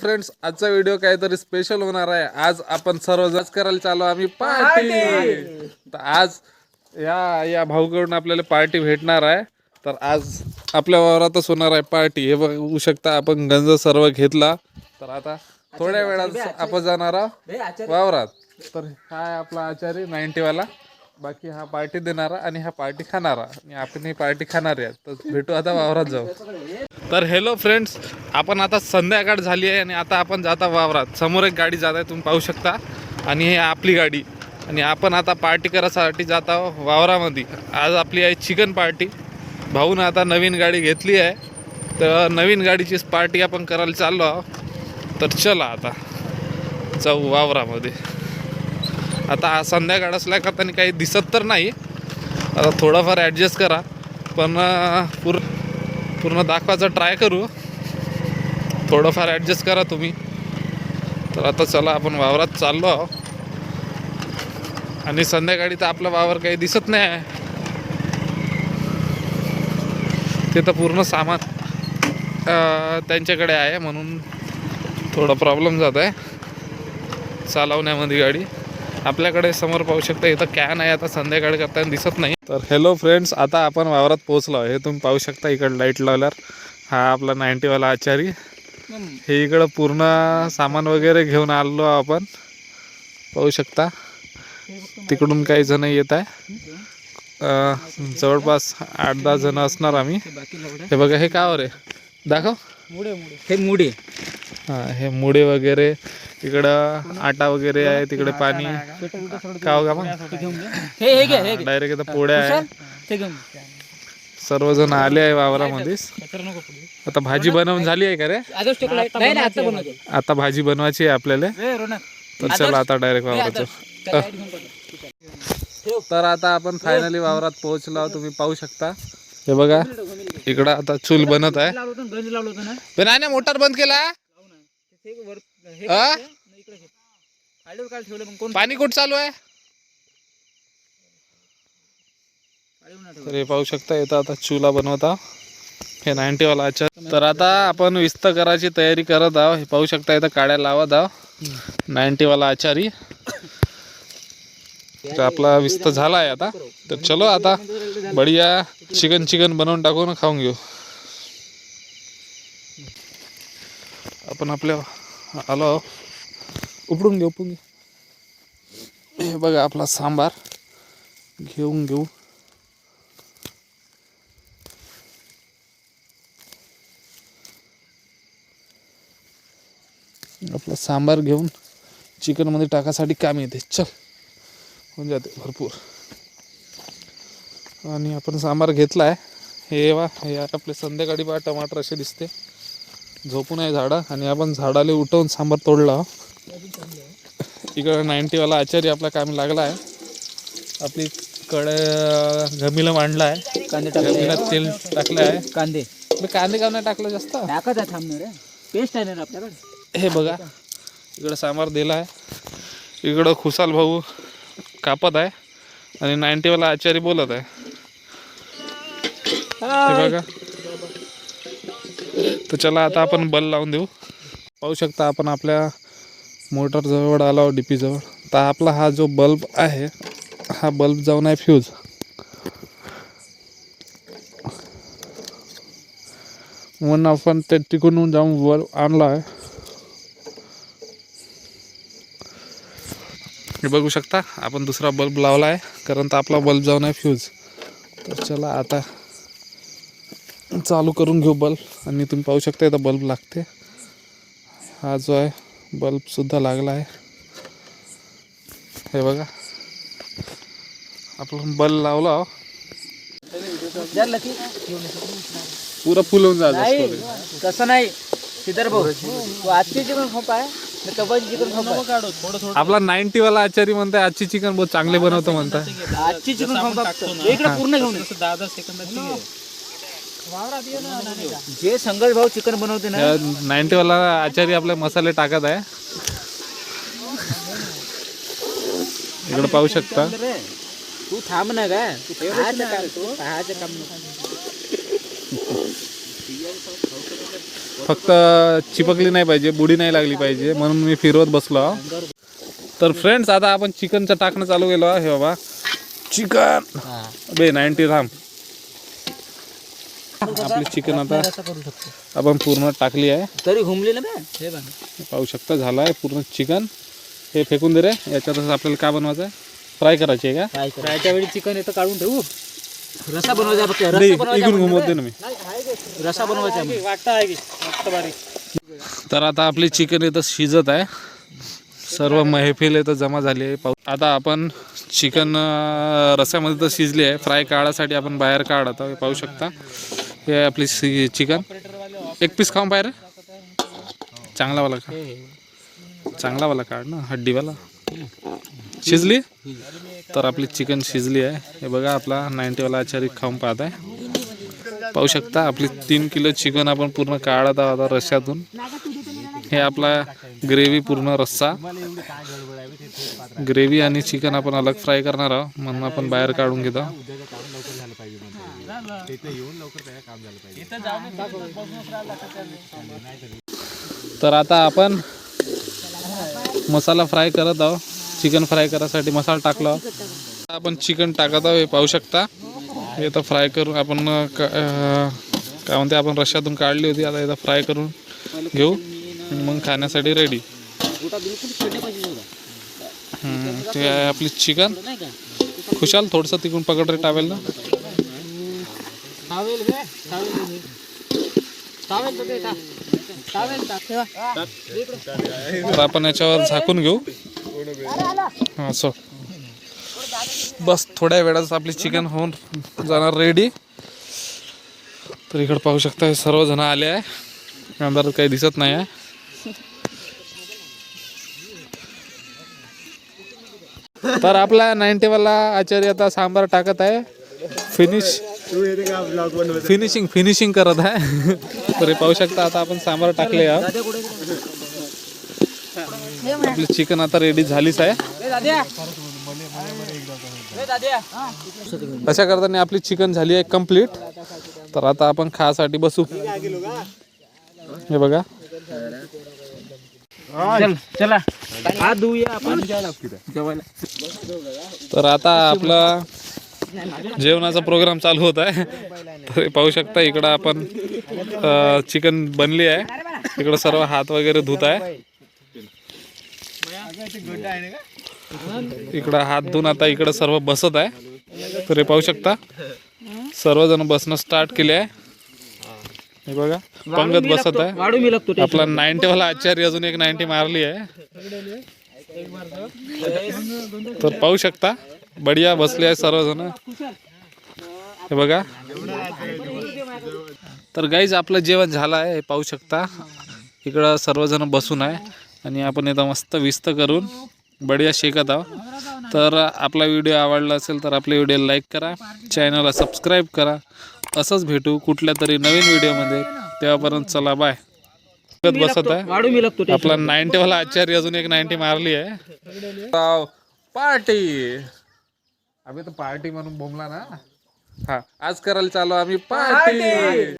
Friends आजचा video काहीतरी special होणार आहे. आज आपण सर्व जज करायला चालू आम्ही पार्टी तर आज या या भाऊकडून आपल्याला पार्टी भेटणार आहे. तर आज आपल्या वावरातच होणार आहे पार्टी हे बघू शकता आपण गंज सर्व घेतला. तर आता थोड्या वेळात आपण जाणार आहोत वावरात. तर हा आहे आपला आचारी 90 वाला. बाकी हा पार्टी देणारा आणि हा पार्टी खाणारा. आणि आपण ही पार्टी खाणारी आहे. तर भेटू आता वावरात जाऊ. तर हॅलो फ्रेंड्स आपण आता संध्याकाळ झाली आहे आणि आता आपण जाता वावरात. समोर एक गाडी जात आहे तुम्ही पाहू शकता. आणि हे आपली गाडी. आणि आपण आता पार्टी करायसाठी जात आहोत वावरामध्ये. आज आपली आहे चिकन पार्टी भाऊनं आता नवीन गाडी घेतली आहे. तर नवीन गाडीचीच पार्टी आपण करायला चाललो आहोत. तर चला आता. जाऊ वावरामध्ये. आता हा संध्याकाळ असल्याकरता काही दिसत तर नाही. आता थोडंफार ॲडजस्ट करा. पण पूर्ण पूर्ण दाखवायचा ट्राय करू. थोडंफार ॲडजस्ट करा तुम्ही. तर आता चला आपण वावरात चाललो आहो आणि संध्याकाळी तर आपला वावर काही दिसत नाही आहे. ते तर पूर्ण सामान त्यांच्याकडे आहे म्हणून थोडा प्रॉब्लेम जात आहे. चालवण्यामध्ये गाडी. आपल्याकडे समोर पाहू शकता इथं कॅन आहे आता संध्याकाळी करताना दिसत नाही. तर हॅलो फ्रेंड्स आता आपण वावरात पोहोचलो हे तुम्ही पाहू शकता इकडं लाइट लावल्यावर. हा आपला 90 वाला आचारी हे इकडं पूर्ण सामान वगैरे घेऊन आलो आपण. पाहू शकता. तिकडून काही जण येत आहे. जवळपास आठ दहा जण असणार आम्ही. हे बघा हे का रे दाखव. हे मुडे. हा हे मुडे वगैरे इकडं आटा वगैरे आहे तिकडे पाणी. का हो का मग? हे हे हे डायरेक्ट इथं पोळ्या आहे. सर्वजण आले आहे वावरामध्येच. आता भाजी बनवून झाली आहे का रे? आता बनवतो. आता भाजी बनवायची आहे आपल्याला. तर चला आता डायरेक्ट वावराचं. तर आता आपण फायनली वावरात पोहोचलो. तुम्ही पाहू शकता. हे बघा इकडं आता चूल बनत आहे. पण नाही मोटर बंद केला वर हे इकडे काल ठेवलं पण कोण पाणी कुठं चालू आहे? खालीवर नाही ठेवलं. तर हे पाहू शकता इथं आता चुला बनवता. हे 90 वाला आचार तर आता आपण विस्त करायची तयारी करत आहोत. हे पाहू शकता इथं काड्या लावत आहोत. 90 वाला आचारी. तर आपला विस्त झाला आहे आता. तर चलो आता बढिया चिकन चिकन बनवून टाकू ना खाऊन घेऊ. आपण आपल्या आलो उपडून घेऊ उपडून घेऊ. हे बघा आपला सांबार. घेऊन घेऊ. आपला सांबार घेऊन चिकनमध्ये टाकासाठी काम येते. चल होऊन जाते भरपूर. आणि आपण सांबार घेतला आहे हे वा हे आपले संध्याकाळी बा टमाटर असे दिसते. झोपून आहे झाडं. आणि आपण झाडाला उठवून सांबार तोडला. इकडं 90 वाला आचार्य आपला काम लागला आहे आपली कड घमीला मांडला आहे कांदे टाकले. घमिला तेल टाकलं आहे कांदे. मी कांदे का नाही टाकलं जास्त. टाकत आहे थांबणार पेस्ट आहे ना आपल्याकडे? हे बघा. इकडं सांबार दिला आहे इकडं खुशाल भाऊ कापत आहे. आणि 90 वाला आचारी बोलत आहे. हे बघा. तर चला आता आपण बल्ब लावून देऊ. पाहू शकता आपण आपल्या मोटर जवळ आलो डी पी जवळ. तर आपला हा जो बल्ब आहे हा बल्ब जाऊन आहे फ्यूज म्हणून आपण ते तिकडून जाऊन वर आणला आहे. हे बघू शकता आपण दुसरा बल्ब लावला आहे कारण तर आपला बल्ब जाऊन आहे फ्यूज तर चला आता चालू करून घेऊ बल्ब आणि तुम्ही पाहू शकता इथं बल्ब लागते. हा जो आहे बल्बसुद्धा लागला आहे. हे बघा. आपण बल्ब लावला हो. पुरा फुलवून जायचं तसं नाही. सिद्धर भाऊ तू आजची चिकन खोप आहे मी कबाची चिकन खोप आहे थोडं थोडं आपला 90 वाला आचारी म्हणताय आजची चिकन बहुत चांगले बनवतो म्हणताय. आजची चिकन खोप इकडे पूर्ण घेऊन दहा दहा सेकंदाची. जे संघर्ष भाऊ चिकन बनवते ना नाईन्टी वाला आचारी आपले मसाले टाकत आहे. इकडे पाहू शकता. तू थांब ना काय तू काम काम. फक्त चिपकली नाही पाहिजे बुडी नाही लागली पाहिजे म्हणून मी फिरवत बसलो. तर फ्रेंड्स आता आपण चिकनचं टाकणं चालू केलो हे बाबा. चिकन. बे नाईन्टी थांब. आपली चिकन आता असं करू शकतो आपण पूर्ण टाकली आहे. तरी घुमली ना बे? हे बघ. पाहू शकता झालं आहे पूर्ण चिकन. हे फेकून दे रे याच्यातच आपल्याला काय बनवायचं आहे फ्राय करायची आहे का? काय करायच्या वेळी चिकन येतं काढून ठेवू. रसा बनवायचा फक्त नाही, रसा बनवायचा इकडून घुमवते ना मी. रसा बनवायचा वाटतं आहे की. वाटतं बारीक. तर आता आपली चिकन इथं शिजत आहे. सर्व महफिल इथं जमा झाली आहे. पाहू आता आपण चिकन अं, रस्स्यामध्ये तर शिजली आहे. फ्राय काढासाठी आपण बाहेर काढत आहोत हे पाहू शकता. हे आपली सी चिकन? एक पीस खाऊन बाहेर चांगलावाला का चांगलावाला काढ ना हड्डीवाला. शिजली? तर आपली चिकन शिजली आहे. हे बघा आपला नाईन्टीवाला आचारी खाऊन पाहत आहे. पाहू शकता आपली तीन किलो चिकन आपण पूर्ण काढत आहोत रश्यातून हे आपला ग्रेव्ही पूर्ण रस्सा. ग्रेव्ही आणि चिकन आपण अलग फ्राय करणार आहोत. म्हणून आपण बाहेर काढून घेतो. तर आता आपण मसाला फ्राय करत आहोत. चिकन फ्राय करायसाठी मसाला टाकला. आहोत. आता आपण चिकन टाकत आहोत हे पाहू शकता. हे आता फ्राय करून आपण अं, क- अं, काय म्हणते आपण रश्श्यातून काढली होती. आता इथं फ्राय करून घेऊ. आणि मग खाण्यासाठी रेडी ते आहे आपली चिकन. खुशाल थोडंसं तिकडून पकड रे टावेल ना टावेल बे टावेल दे टावेल तर टावेल टाक तर. आपण याच्यावर झाकून घेऊ. हां असं. बस थोड्या वेळात आपली चिकन होऊन जाणार रेडी तर इकडे पाहू शकता हे सर्वजण आले आहे. अंधारात काही दिसत नाही आहे. तर आपला 90 वाला आचार्य आता सांबार टाकत आहे. फिनिश फिनिशिंग फिनिशिंग करत आहे. तर पाहू शकता आता आपण सांबार टाकले आपली चिकन आता रेडी झालीच आहे. अशा करताना आपली चिकन झाली आहे कंप्लीट तर आता आपण खासाठी बसू. हे बघा. चल तर आता आपला जेवणाचा प्रोग्राम चालू होत आहे. तर पाहू शकता इकडं आपण चिकन बनली आहे. इकडं सर्व हात वगैरे धुत आहे. इकडं हात धुवून आता इकडं सर्व बसत आहे. तर हे पाहू शकता. सर्वजण बसणं स्टार्ट केले आहे. हे बघा पंगत बसत आहे. आपला 90 वाला आचार्य अजून एक नाईन्टी मारली आहे. तर पाहू शकता. बढिया बसले आहे सर्वजण. हे बघा. तर गाईज आपलं जेवण झालं आहे हे पाहू शकता. इकडं सर्वजण बसून आहे आणि आपण इथं मस्त विस्त करून बढिया शिकत आहोत. तर आपला व्हिडिओ आवडला असेल तर आपल्या व्हिडिओ लाईक करा चॅनलला सबस्क्राईब करा. असंच भेटू कुठल्या तरी नवीन व्हिडिओमध्ये तेव्हापर्यंत चला बाय बसत आहे. आपला 90 वाला आचार्य अजून एक 90 मारली आहे. पार्टी अभि तर पार्टी म्हणून बोमला ना. हा आज करायला चालू आम्ही पार्टी!